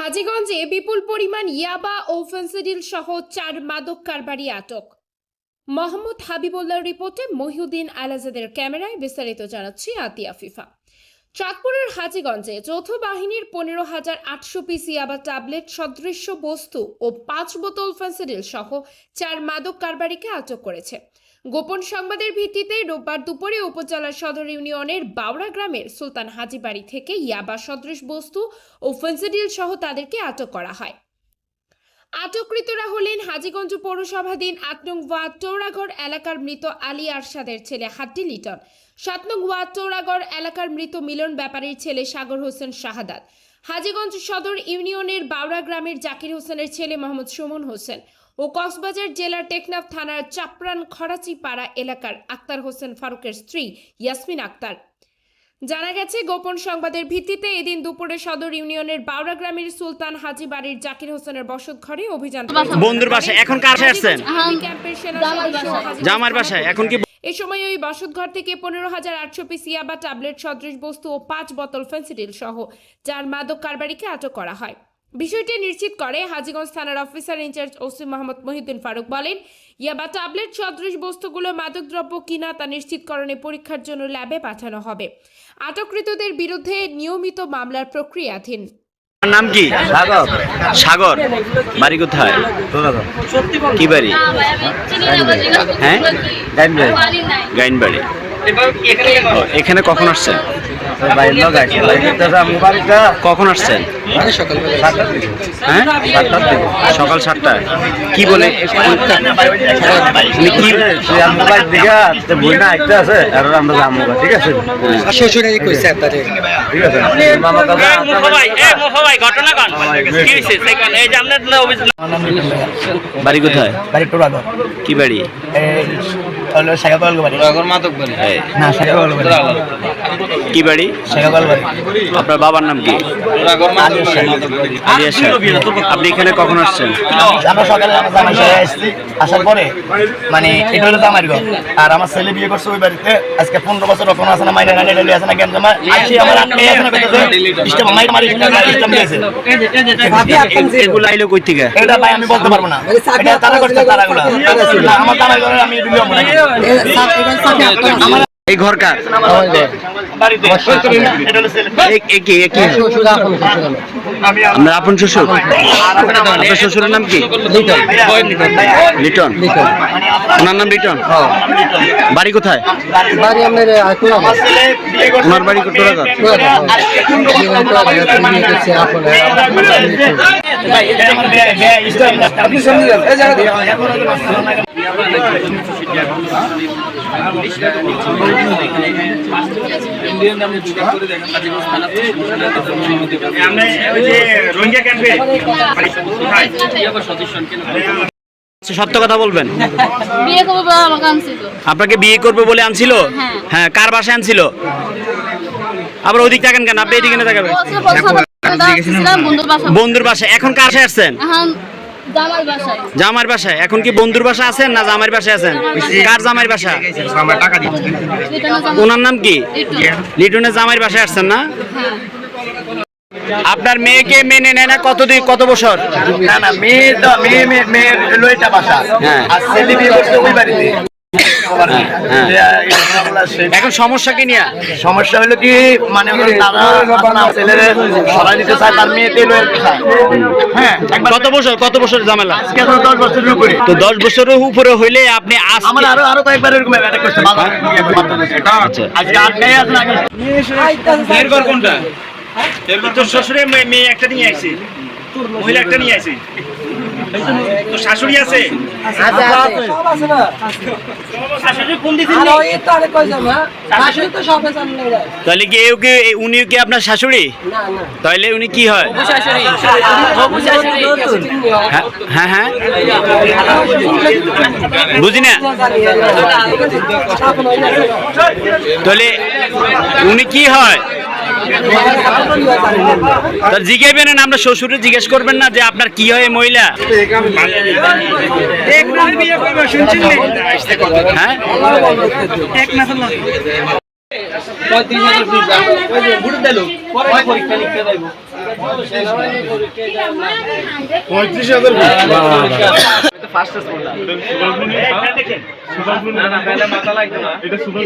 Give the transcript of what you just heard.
হাজীগঞ্জে বিপুল পরিমাণ ইয়াবা ও ফেন্সিডিল সহ চার মাদক কারবারি আটক। মোহাম্মদ হাবিবুল্লাহ রিপোর্টে মহিউদ্দিন আলাজাদের ক্যামেরায় বিস্তারিত জানাচ্ছি আতিয়া ফিফা। চাঁদপুরের হাজীগঞ্জে যৌথ বাহিনীর পনেরো হাজার আটশো পিস ইয়াবা ট্যাবলেট, সদৃশ্য বস্তু ও পাঁচ বোতল ফেন্সিডিল সহ চার মাদক কারবারিকে আটক করেছে। গোপন সংবাদের ভিত্তিতে রোববার দুপুরে উপজেলা সদর ইউনিয়নের বাউড়া গ্রামের সুলতান হাজিবাড়ি থেকে ইয়াবা সদৃশ বস্তু ও ফেন্সিডিল সহ তাদেরকে আটক করা হয়। আটককৃতরা হলেন হাজীগঞ্জ পৌরসভাধীন আট নং ওয়ার্ড চৌরাগড় এলাকার মৃত আলী আরশাদের ছেলে হাড্ডি লিটন। সাত নং ওয়ার্ড চৌরাগড় এলাকার মৃত মিলন ব্যাপারীর ছেলে সাগর হোসেন শাহাদাত। হাজীগঞ্জ সদর ইউনিয়নের বাউড়া গ্রামের জাকির হোসেনের ছেলে মোহাম্মদ সুমন হোসেন ও কক্সবাজার জেলার টেকনাফ থানার চাপরান খরাচিপাড়া এলাকার আক্তার হোসেন ফারুকের স্ত্রী ইয়াসমিন আক্তার। জানা গেছে গোপন সংবাদের ভিত্তিতে এদিন দুপুরে সদর ইউনিয়নের বাউরা গ্রামের সুলতান হাজি বাড়ির জাকির হোসেনের বসত ঘরে অভিযান বন্ধুর বাসায় এখন কার আসছেন? জামার বাসায়। এখন কি এ সময় ওই বসতঘর থেকে পনেরো হাজার আটশো পিস ইয়াবা ট্যাবলেট সদৃশ বস্তু ও পাঁচ বোতল ফেন্সিডিল সহ যার মাদক কারবারিকে আটক করা হয়। বিষয়টি নিশ্চিত করে হাজিগঞ্জ থানার officer in-charge OC Mohammad Mohiuddin Faruk বলেন ইয়াবা ট্যাবলেট সদৃশ বস্তুগুলো মাদকদ্রব্য কিনা তা নিশ্চিতকরণে পরীক্ষার জন্য ল্যাবে পাঠানো হবে। আটককৃতদের বিরুদ্ধে নিয়মিত মামলার প্রক্রিয়াধীন। নাম কি? সাগর। সাগর। বাড়ি কোথায়? কি বাড়ি? হ্যাঁ? গাইন ভাই গাইন বাড়ি ও, এখানে কখন আসছেন? লোক বাড়িটা কখন আসছেন? হ্যাঁ? সকাল সাতটায় কি বলে? কি বই না একটা আছে আর আমরা যাব ঠিক আছে? তারে ঠিক কাকা বাড়ি কোথায়? বাড়ি টোড়াগর কি বাড়ি? হলো বাড়ি? না বাড়ি। কি বাড়ি? বাড়ি। আপনার বাবার নাম কি। আপনি এখানে কখন আসছেন? আমরা সকালে আমার জামাই সাহেব আসছি আসার পরে মানে এটা হলো তো আমার ঘর। আর আমার ছেলে বিয়ে করছে ওই বাড়িতে। আজকে পনেরো বছর ওখানে আছে না মাইনা নানি ডালি আছে না কেন জমা। আমার আছে না ইস্টাম মাইক মারি ইস্টাম দিয়েছে এগুলো আইলো কই থেকে? এটা ভাই আমি বলতে পারব না। এটা তারা করছে তারাগুলা আমার জামাই ঘরে আমি দিলে হবে নাকি আমার এই ঘর কার আপনার আপন শ্বশুর? আপনার শ্বশুরের নাম কি? লিটন। ওনার নাম লিটন? বাড়ি কোথায়? ওনার বাড়ি কোটরাঘাট ভাই আচ্ছা, সত্য কথা বলবেন আপনাকে বিয়ে করবে বলে আনছিল হ্যাঁ। হ্যাঁ কার বাসায় আনছিল আবার ওদিক থাকেন কেন আপনি এদিকে না তাকাবেন বছর বছর ছিলাম বন্ধুর বাসা বন্ধুর বাসায় এখন কার আসছেন জামার বাসায়। এখন কি বন্ধুর বাসা আছেন না জামার বাসায় আছেন? কার জামার বাসা? ওনার নাম কি? লিটন। লিটনের জামার বাসায় আসছেন না? হ্যাঁ। আপনার মেয়েকে মেনে নেয় না কতদিন কত বছর? না না মেয়ে মেয়ে মেয়ে লইটা বাসা। হ্যাঁ। আর ছেলে বিয়ে করছে ওই বাড়িতে। সে- এখন সমস্যা কি নিয়ে? সমস্যা হলো কি মানে তারা ছেলেরে দিতে চায় তার হ্যাঁ একবার কত বছর কত বছর ঝামেলা? আজকে তো দশ বছরের উপরে। তো দশ বছরের উপরে হইলে আপনি আমার আরও আরও কয়েকবার এরকম অ্যাটাক করছে বাবা। আচ্ছা। তোর শ্বশুরে মেয়ে- একটা নিয়ে আসছে মহিলা একটা নিয়ে তোর শাশুড়ি আছে? তাহলে কি এও কি উনি কি আপনার শাশুড়ি? তাহলে উনি কি হয়? হ্যাঁ হ্যাঁ হ্যাঁ। বুঝি না? তাহলে উনি কি হয়? তার জিজ্ঞাসবেন না আমরা শ্বশুরে জিজ্ঞেস করবেন না যে আপনার কি হয় মহিলা? হ্যাঁ? পঁয়ত্রিশ হাজার এটা সুপার